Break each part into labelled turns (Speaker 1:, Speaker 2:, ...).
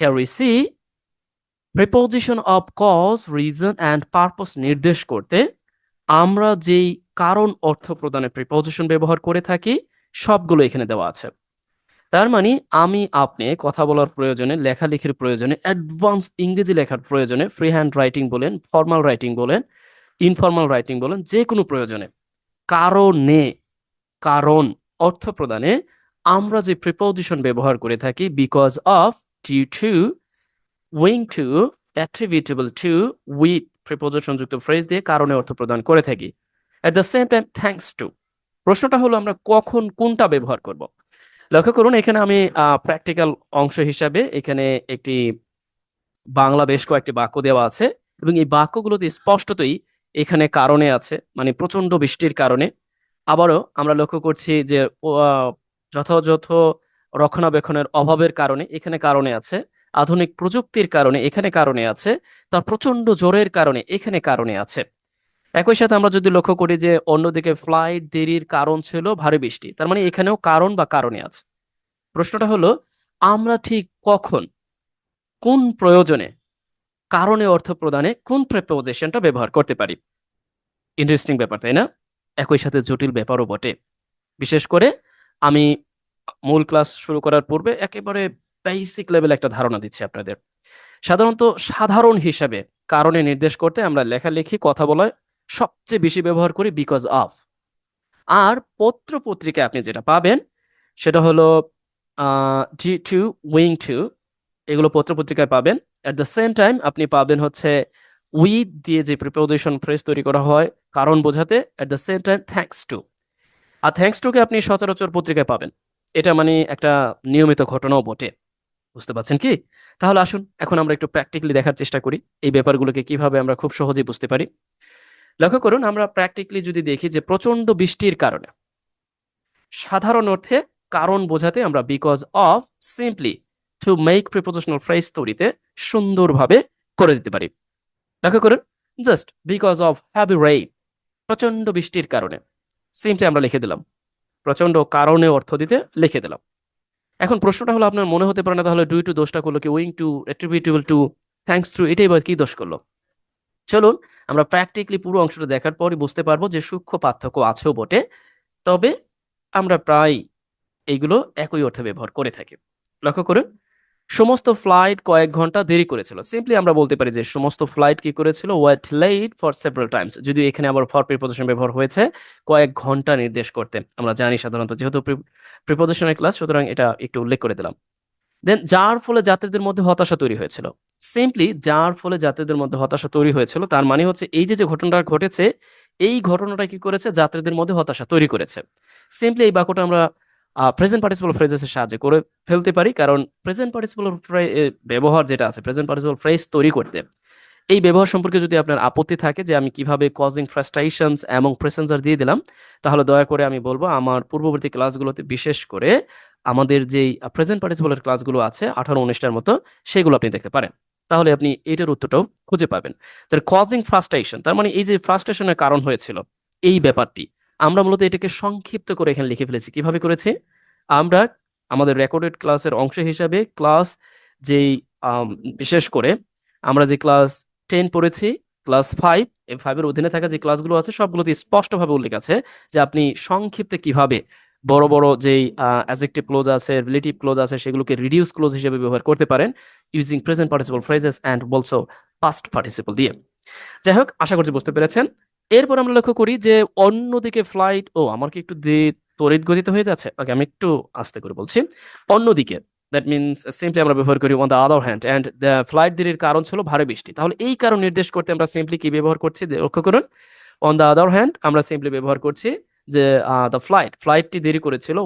Speaker 1: here we see? Preposition of cause, reason, and purpose নির্দেশ করতে আমরা যেই কারণ, অর্থ প্রদানে প্রিপোজিশন ব্যবহার করে থাকি, সবগুলো এখানে দেওয়া আছে। তার মানে আমি আপনি কথা বলার প্রয়োজনে, লেখালেখির প্রয়োজনে অ্যাডভান্স ইংরেজি লেখার প্রয়োজনে ফ্রি হ্যান্ড রাইটিং বলেন ফর্মাল রাইটিং বলেন ইনফর্মাল রাইটিং বলেন, যে কোনো প্রয়োজনে, কারণে, কারণ, অর্থ প্রদানে আমরা যে প্রিপোজিশন ব্যবহার করে থাকি because of due to owing to attributable to with preposition যুক্ত ফ্রেজ দিয়ে কারণে অর্থ প্রদান করে থাকি। At the same time thanks to প্রশ্নটা হলো আমরা কখন কোনটা ব্যবহার করব। লক্ষ্য করুন, এখানে আমি প্র্যাকটিক্যাল অংশ হিসাবে এখানে একটি বাংলা বেশ কয়েকটি বাক্য দেওয়া আছে এবং এই বাক্যগুলোতে স্পষ্টতই এখানে কারণে আছে মানে প্রচণ্ড বৃষ্টির কারণে। আবারও আমরা লক্ষ্য করছি যে যথাযথ রক্ষণাবেক্ষণের অভাবের কারণে এখানে কারণে আছে, আধুনিক প্রযুক্তির কারণে এখানে কারণে আছে, তার প্রচণ্ড জোরের কারণে এখানে কারণে আছে। একই সাথে আমরা যদি লক্ষ্য করি যে অন্যদিকে ফ্লাইট দেরির কারণ ছিল ভারী বৃষ্টি, তার মানে এখানেও কারণ বা কারণে আছে। প্রশ্নটা হলো, আমরা ঠিক কখন, কোন প্রয়োজনে, কারণে অর্থ প্রদানে, কোন প্রেপোজিশনটা ব্যবহার করতে পারি? ইন্টারেস্টিং ব্যাপার, তাই না? একই সাথে জটিল ব্যাপারও বটে। বিশেষ করে, আমি মূল ক্লাস শুরু করার পূর্বে একেবারে বেসিক লেভেল একটা ধারণা দিচ্ছি আপনাদের। সাধারণত সাধারণ হিসাবে কারণে নির্দেশ করতে আমরা লেখালেখি, কথা বলায় সবচেয়ে বেশি ব্যবহার করি বিকজ অফ আর পত্র পত্রিকায় আপনি যেটা পাবেন সেটা হলো জি টু উইং টু এগুলো পত্র পত্রিকায় পাবেন। অ্যাট দ্য সেম টাইম আপনি পাবেন হচ্ছে উইথ দিয়ে যে প্রিপোজিশন ফ্রেজ তৈরি করা হয়, কারণ বোঝাতে at the same time thanks to R thanks টুকে আপনি সচরাচর পত্রিকায় পাবেন। এটা মানে একটা নিয়মিত ঘটনাও বটে। বুঝতে পারছেন কি? তাহলে আসুন, এখন আমরা একটু প্র্যাকটিক্যালি দেখার চেষ্টা করি, এই ব্যাপারগুলোকে কীভাবে আমরা খুব সহজেই বুঝতে পারি। লক্ষ্য করুন, আমরা প্র্যাকটিক্যালি যদি দেখি যে প্রচণ্ড বৃষ্টির কারণে, সাধারণ অর্থে কারণ বোঝাতে আমরা because of simply to make prepositional phrase তৈরিতে সুন্দরভাবে করে দিতে পারি। লক্ষ্য করুন just because of heavy rain প্রচণ্ড বৃষ্টির কারণে সিম্পলি আমরা লিখে দিলাম প্রচণ্ড কারণে অর্থ দিতে লিখে দিলাম। এখন প্রশ্নটা হলো, আপনার মনে হতে পারে না তাহলে ডুই টু দোষটা করল কি owing to attributable to thanks to এটাই বা কি দোষ করল? চলুন, আমরা প্র্যাকটিক্যালি পুরো অংশটা দেখার পরই বুঝতে পারব যে সূক্ষ্ম পার্থক্য আছেও বটে, তবে আমরা প্রায় এইগুলো একই অর্থে ব্যবহার করে থাকি। লক্ষ্য করুন সমস্ত ফ্লাইট কয়েক ঘণ্টা দেরি করেছিল। সিম্পলি আমরা বলতে পারি যে সমস্ত ফ্লাইট কি করেছিল? Wait late for several times যদি এখানে আবার ফর প্রিপোজিশন ব্যবহার হয়েছে, কয়েক ঘণ্টা নির্দেশ করতে। আমরা জানি সাধারণত যেহেতু প্রিপোজিশনের ক্লাস সুতরাং এটা একটু উল্লেখ করে দিলাম। দেন যার ফলে যাত্রীদের মধ্যে হতাশা তৈরি হয়েছিল। সিম্পলি যার ফলে যাত্রীদের মধ্যে হতাশা তৈরি হয়েছিল, তার মানে হচ্ছে এই যে যে ঘটনাটা ঘটেছে, এই ঘটনাটা কি করেছে? যাত্রীদের মধ্যে হতাশা তৈরি করেছে। সিম্পলি এই বাক্যটা আমরা প্রেজেন্ট পার্টিসিপাল ফ্রেজেসের সাহায্যে করে ফেলতে পারি, কারণ প্রেজেন্ট পার্টিসিপাল ব্যবহার যেটা আছে প্রেজেন্ট পার্টিসিপাল ফ্রেজ তৈরি করতে। এই ব্যবহার সম্পর্কে যদি আপনার আপত্তি থাকে যে আমি কীভাবে কজিং ফ্রাস্ট্রেশনস এবং প্রেসেন্সার দিয়ে দিলাম, তাহলে দয়া করে আমি বলব আমার পূর্ববর্তী ক্লাসগুলোতে বিশেষ করে আমাদের যেই প্রেজেন্ট পার্টিসিপালের ক্লাসগুলো আছে, আঠারো উনিশটার মতো, সেগুলো আপনি দেখতে পারেন। তাহলে আপনি এটার উত্তরটাও খুঁজে পাবেন। তার কজিং ফ্রাস্ট্রেশন তার মানে এই যে ফ্রাস্ট্রেশনের কারণ হয়েছিল, এই ব্যাপারটি আমরা মূলত এটাকে সংক্ষিপ্ত করে এখানে লিখে ফেলেছি। কীভাবে করেছি? আমরা আমাদের রেকর্ডেড ক্লাসের অংশ হিসাবে ক্লাস যেই বিশেষ করে আমরা যে ক্লাস টেন পড়েছি ক্লাস ফাইভ এই ফাইভের অধীনে থাকা যে ক্লাসগুলো আছে, সবগুলোতে স্পষ্টভাবে উল্লেখ আছে যে আপনি সংক্ষিপ্তে কীভাবে বড় বড় যেই অ্যাজেক্টিভ ক্লোজ আছে রিলেটিভ ক্লোজ আছে, সেগুলোকে রিডিউস ক্লোজ হিসেবে ব্যবহার করতে পারেন using present participle phrases and also past participle দিয়ে। যাই হোক, আশা করছি বুঝতে পেরেছেন। এরপর আমরা লক্ষ্য করি যে অন্যদিকে ফ্লাইট ও আমার কি একটু তড়িৎ গতিতে হয়ে যাচ্ছে? ওকে আমি একটু আস্তে করে বলছি। অন্যদিকে দ্যাট মিনস সিম্পলি আমরা ব্যবহার করি on the other hand and the flight দেরির কারণ ছিল ভারী বৃষ্টি। তাহলে এই কারণ নির্দেশ করতে আমরা সিম্পলি কি ব্যবহার করছি? লক্ষ্য করুন। অন দ্য আদার হ্যান্ড আমরা সিম্পলি ব্যবহার করছি যে দ্য ফ্লাইট ফ্লাইটটি দেরি করেছিল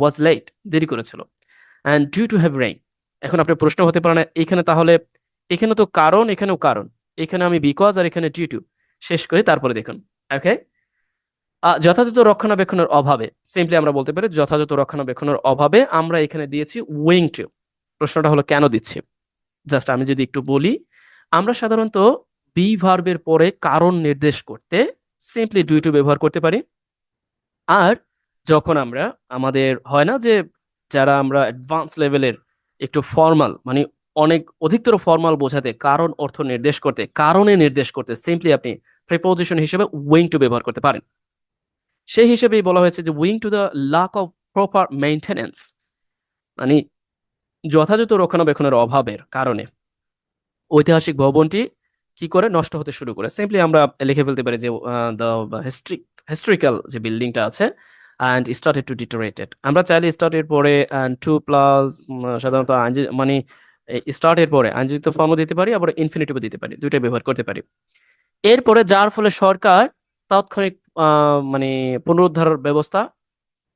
Speaker 1: ওয়াজ লেট দেরি করেছিল। And due to heavy rain এখন আপনার প্রশ্ন হতে পারে না, এখানে তাহলে, এখানে তো কারণ, এখানেও কারণ। এখানে আমি বিকজ আর এখানে ডিউ টু শেষ করে, তারপরে দেখুন ওকে যথাযথ রক্ষণাবেক্ষণের অভাবে সিম্পলি আমরা বলতে পারি যথাযথ রক্ষণাবেক্ষণের অভাবে আমরা এখানে দিয়েছি উইং টু প্রশ্নটা হলো কেন দিচ্ছি? জাস্ট আমি যদি একটু বলি, আমরা সাধারণত বি ভার্বের পরে কারণ নির্দেশ করতে সিম্পলি ডু টু ব্যবহার করতে পারি। আর যখন আমরা, আমাদের হয় না যে যারা আমরা অ্যাডভান্স লেভেলের একটু ফর্মাল মানে অনেক অধিকতর ফর্মাল বোঝাতে, কারণ অর্থ নির্দেশ করতে, কারণে নির্দেশ করতে সিম্পলি আপনি প্রিপোজিশন হিসেবে উইং টু ব্যবহার করতে পারেন। সেই হিসেবেই বলা হয়েছে যে owing to the lack of proper maintenance মানে যথাযথ রক্ষণাবেক্ষণের অভাবের কারণে। ঐতিহাসিক ভবনটি কি করে নষ্ট হতে শুরু করে? সিম্পলি আমরা লিখে ফেলতে পারি যে দ্য হিস্ট্রিক হিস্ট্রিক্যাল যে বিল্ডিংটা আছে অ্যান্ড স্টার্টেড টু ডিটোরেটেড আমরা চাইলে স্টার্টের পরে টু প্লাস সাধারণত আইনজি- স্টার্টের পরে আইনযুক্ত ফর্মও দিতে পারি, আবার ইনফিনিটিভও দিতে পারি, দুইটাই ব্যবহার করতে পারি। এরপরে যার ফলে সরকার তাৎক্ষণিক মানে পুনরুদ্ধার ব্যবস্থা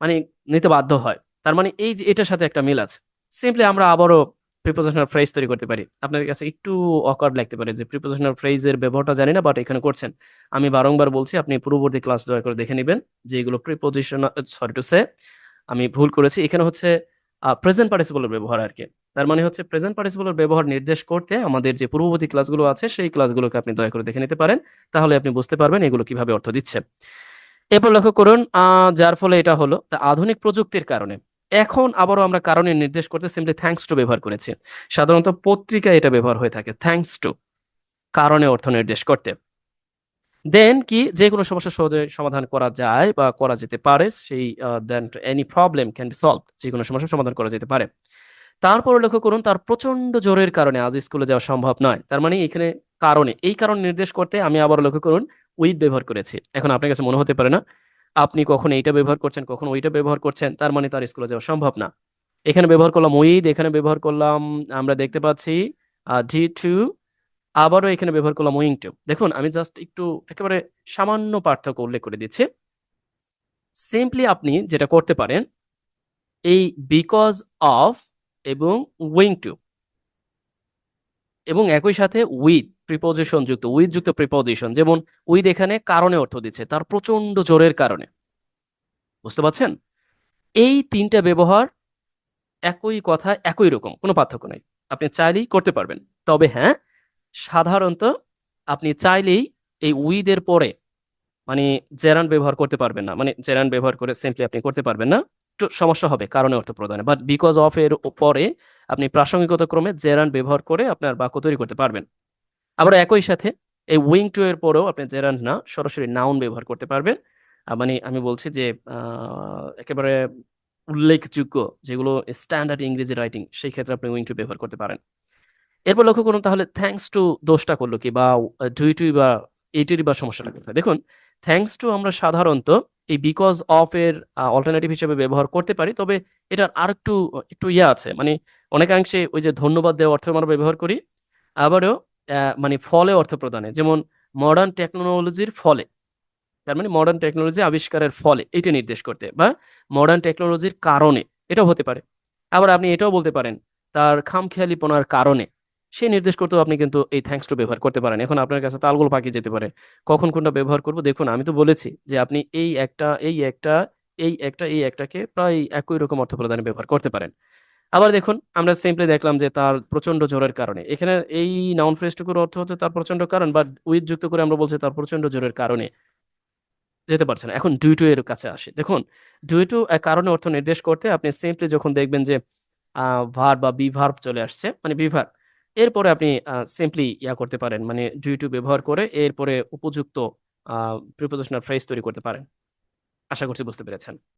Speaker 1: মানে নিতে বাধ্য হয়। তার মানে এই যে এটার সাথে একটা মিল আছে। সিম্পলি আমরা আবারও প্রিপোজিশনাল ফ্রেজ তৈরি করতে পারি। আপনার কাছে একটু অকওয়ার্ড লাগতে পারে যে প্রিপোজিশনাল ফ্রেজের ব্যবহারটা জানি না বাট এখানে করছেন। আমি বারংবার বলছি, আপনি পূর্ববর্তী ক্লাস দয়া করে দেখে নেবেন যে এগুলো প্রিপোজিশন সরি টু সে আমি ভুল করেছি। এখানে হচ্ছে প্রেজেন্ট পার্টিসিপলের ব্যবহার আর কি। তার মানে হচ্ছে প্রেজেন্ট পার্টিসিপলের ব্যবহার নির্দেশ করতে আমাদের যে পূর্ববর্তী ক্লাসগুলো আছে, সেই ক্লাসগুলোকে আপনি দয়া করে দেখে নিতে পারেন। তাহলে আপনি বুঝতে পারবেন এগুলো কীভাবে অর্থ দিচ্ছে। এরপর লক্ষ্য করুন যার ফলে এটা হলো আধুনিক প্রযুক্তির কারণে। এখন আবারও আমরা কারণে নির্দেশ করতে সিম্পলি থ্যাঙ্কস টু ব্যবহার করেছি। সাধারণত পত্রিকায় এটা ব্যবহার হয়ে থাকে থ্যাঙ্কস টু কারণে অর্থ নির্দেশ করতে। দেন কি? যে কোনো সমস্যা সহজে সমাধান করা যায় বা করা যেতে পারে, সেই then any problem can be solve যে কোনো সমস্যার সমাধান করা যেতে পারে। তারপর লক্ষ্য করুন, তার প্রচণ্ড জোরের কারণে আজ স্কুলে যাওয়া সম্ভব নয়। তার মানে এখানে কারণে, এই কারণ নির্দেশ করতে আমি আবার লক্ষ্য করুন, উইথ ব্যবহার করেছি। এখন আপনার কাছে মনে হতে পারে না, আপনি কখন এইটা ব্যবহার করছেন, কখন ওইটা ব্যবহার করছেন, তার মানে তার স্কুলে যাওয়া সম্ভব না। এখানে ব্যবহার করলাম উইথ, এখানে ব্যবহার করলাম, আমরা দেখতে পাচ্ছি ডি টু, আবারও এখানে ব্যবহার করলাম উইং টু। দেখুন, আমি জাস্ট একটু একেবারে সামান্য পার্থক্য উল্লেখ করে দিচ্ছি। সিম্পলি আপনি যেটা করতে পারেন, এই বিকজ অফ এবং উইং টু এবং একই সাথে উইথ প্রিপোজিশন যুক্ত উইথ যুক্ত প্রিপোজিশন যেমন উইথ এখানে কারণে অর্থ দিচ্ছে, তার প্রচণ্ড জোরের কারণে। বুঝতে পারছেন? এই তিনটা ব্যবহার একই কথা, একই রকম, কোনো পার্থক্য নাই। আপনি চাইলেই করতে পারবেন। তবে হ্যাঁ সাধারণত আপনি চাইলেই এই উইথ এর পরে মানে জেরান ব্যবহার করতে পারবেন না। মানে জেরান ব্যবহার করে সিম্পলি আপনি করতে পারবেন না। একটু সমস্যা হবে কারণে অর্থ প্রদানে বাট বিকজ অফ এর পরে আপনি প্রাসঙ্গিকতা ক্রমে জেরান ব্যবহার করে আপনার বাক্য তৈরি করতে পারবেন। আবার একই সাথে এই উইং টু এর পরেও আপনি জেরান না, সরাসরি নাউন ব্যবহার করতে পারবেন। মানে আমি বলছি যে একেবারে উল্লেখযোগ্য যেগুলো স্ট্যান্ডার্ড ইংরেজি রাইটিং সেই ক্ষেত্রে আপনি উইং টু ব্যবহার করতে পারেন। এরপর লক্ষ্য করুন তাহলে থ্যাঙ্কস টু দোষটা করল কি, বা ডুই টুই বা এইটির বা সমস্যাটা কোথায়? দেখুন থ্যাঙ্কস টু আমরা সাধারণত এই বিকজ অফ এর অল্টারনেটিভ হিসেবে ব্যবহার করতে পারি, তবে এটার আর একটু একটু ইয়ে আছে। মানে অনেকাংশে ওই যে ধন্যবাদ দেওয়া অর্থ আমরা ব্যবহার করি, আবারও মানে ফলে অর্থ প্রদানে। যেমন মডার্ন টেকনোলজির ফলে, তার মানে মডার্ন টেকনোলজি আবিষ্কারের ফলে এটা নির্দেশ করতে, বা মডার্ন টেকনোলজির কারণে এটাও হতে পারে। আবার আপনি এটাও বলতে পারেন, তার খামখেয়ালিপনার কারণে। সে নির্দেশ করতেও আপনি কিন্তু এই থ্যাঙ্কস টু ব্যবহার করতে পারেন। এখন আপনার কাছে তালগোল পাকিয়ে যেতে পারে। কখন কোনটা ব্যবহার করব? দেখুন, আমি তো বলেছি যে আপনি এই একটা এই একটা এই একটা, এই একটাকে প্রায় একই রকম অর্থ প্রদানে ব্যবহার করতে পারেন। আবার দেখুন, আমরা সিম্পলি দেখলাম যে তার প্রচণ্ড জোরের কারণে। এখানে এই নাউন ফ্রেজটুকুর অর্থ হচ্ছে তার প্রচণ্ড কারণ বা উইথ যুক্ত করে আমরা বলছি তার প্রচণ্ড জোরের কারণে। যেতে পারছে না। এখন ডুই টু এর কাছে আসে। দেখুন ডুই টু কারণে অর্থ নির্দেশ করতে আপনি সিম্পলি যখন দেখবেন যে ভার বা বি ভার্ব চলে আসছে মানে বিভার এরপরে আপনি সিম্পলি ইয়া করতে পারেন। মানে ডু টু ব্যবহার করে এরপরে উপযুক্ত প্রিপোজিশনাল ফ্রেজ তৈরি করতে পারেন। আশা করছি বুঝতে পেরেছেন।